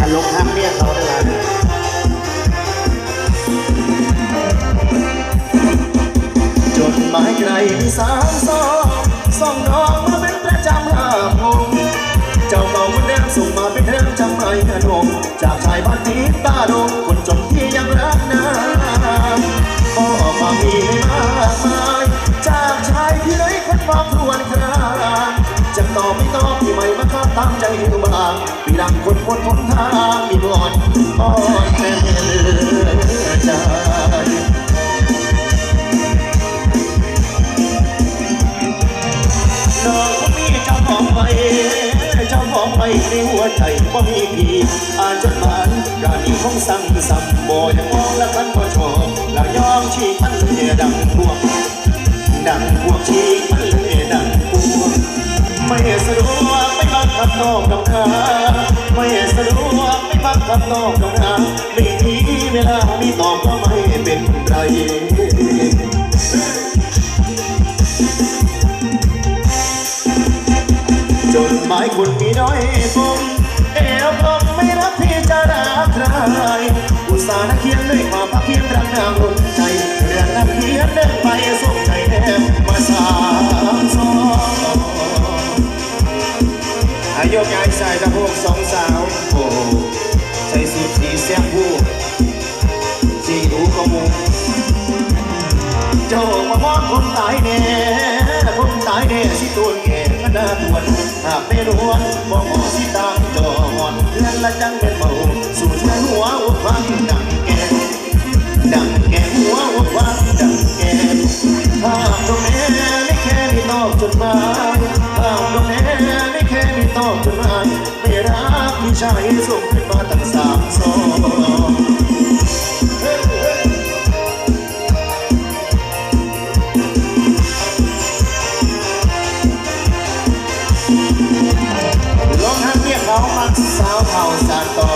อารมณ์ทำเนี่ยเขาได้จนไมายไกลสามซองซองดอกมาเป็นประจำห้าพงเจ้าเก่าคนแดงส่งมาเป็นเทิมจำไม่ขนมจากชายบ้านนี้ตาดงคนจนที่ยังรักน้ำก็มามีไม่มากมายจากชายที่ไร้คนมองทวนคราจะตอบไม่ตอบที่ไม่มาข้าตามใจ ดังคนบนหนทางมีบอนอ่อนแม่ใจน้องมีเจ้าของไว้เจ้าของไว้ในหัวใจว่ามีพี่อ่านจดหมายการนี้คงสั่งสัมบอยังมองและคันบ่ชอบและยอมชีกมันเลยดังพวก ดวกไม่บังคับนอกดอกนาไม่สะดวกไม่บังคับนอกดอกนาไม่มีเวลามีตอบก็ไม่เป็นไรจดหมายคุณมีน้อยผมเอวผมไม่รับที่จะรักใครอุตส่าห์เขียนด้วยความพักเพียรรักนางรน อายกย้ายใส่ตะพวกสองสาว โอ้ใส่สุดสีเสียงผู้สีหูกระมุงเจ้ามามองคนตายแน่คนตายแน่สิตัวแก่ขนาดทวนหากไม่รวนบอกขอสิตามจอหอนเล่นละจังเป็นเมาสู่เชื่อหัวอุฟังดัง ชายส่งขึ้นมาตั้งสามสองลองหักเมียเขามักสาวเท่าสานต่อ